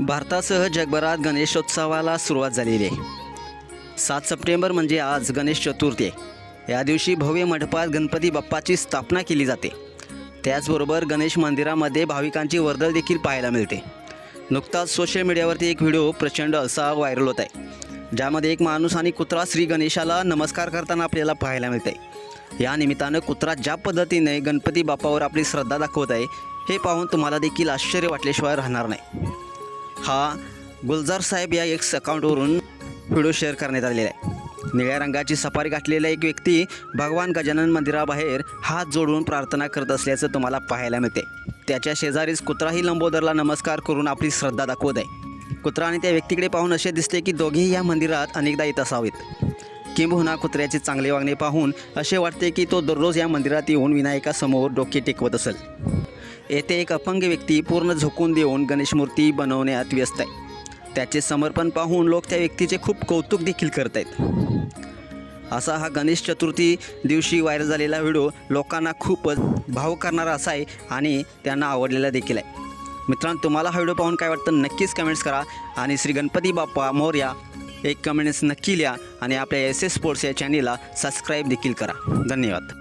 भारतासह जगभरात गणेशोत्सवाला सुरुवात झालेली आहे. सात सप्टेंबर म्हणजे आज गणेश चतुर्थी या दिवशी भव्य मंडपात गणपती बाप्पाची स्थापना केली जाते. त्याचबरोबर गणेश मंदिरामध्ये भाविकांची वर्दळ देखील पाहायला मिळते. नुकताच सोशल मीडियावरती एक व्हिडिओ प्रचंड असा व्हायरल होत आहे. ज्यामध्ये एक माणूस आणि कुत्रा श्री गणेशाला नमस्कार करताना आपल्याला पाहायला मिळते या निमित्तानं कुत्रा ज्या पद्धतीने गणपती बाप्पावर आपली श्रद्धा दाखवत आहे हे पाहून तुम्हाला देखील आश्चर्य वाटल्याशिवाय राहणार नाही. हा गुलजार साहेब या एक्स अकाउंटवरून व्हिडिओ शेअर करण्यात आलेला आहे. निळ्या रंगाची सफारी गाठलेला एक व्यक्ती भगवान गजानन मंदिराबाहेर हात जोडून प्रार्थना करत असल्याचं तुम्हाला पाहायला मिळते. त्याच्या शेजारीच कुत्राही लंबोदरला नमस्कार करून आपली श्रद्धा दाखवत आहे. कुत्रा आणि त्या व्यक्तीकडे पाहून असे दिसते की दोघेही या मंदिरात अनेकदा येत असावेत. किंबहुना कुत्र्याचे चांगले वागणे पाहून असे वाटते की तो दररोज या मंदिरात येऊन विनायकासमोर डोके टेकवत असेल. येथे एक अपंग व्यक्ती पूर्ण झोकून देऊन गणेश मूर्ती बनवण्यात व्यस्त आहे. त्याचे समर्पण पाहून लोक त्या व्यक्तीचे खूप कौतुक देखील करत आहेत असा हा गणेश चतुर्थी दिवशी व्हायरल झालेला व्हिडिओ लोकांना खूपच भाव करणारा असा आहे आणि त्यांना आवडलेला देखील आहे. मित्रांनो तुम्हाला हा व्हिडिओ पाहून काय वाटतं नक्कीच कमेंट्स करा आणि श्री गणपती बाप्पा मोर्या एक कमेंट्स नक्की लिहा आणि आपल्या एस एस स्पोर्ट्स या चॅनेलला सबस्क्राईब देखील करा. धन्यवाद.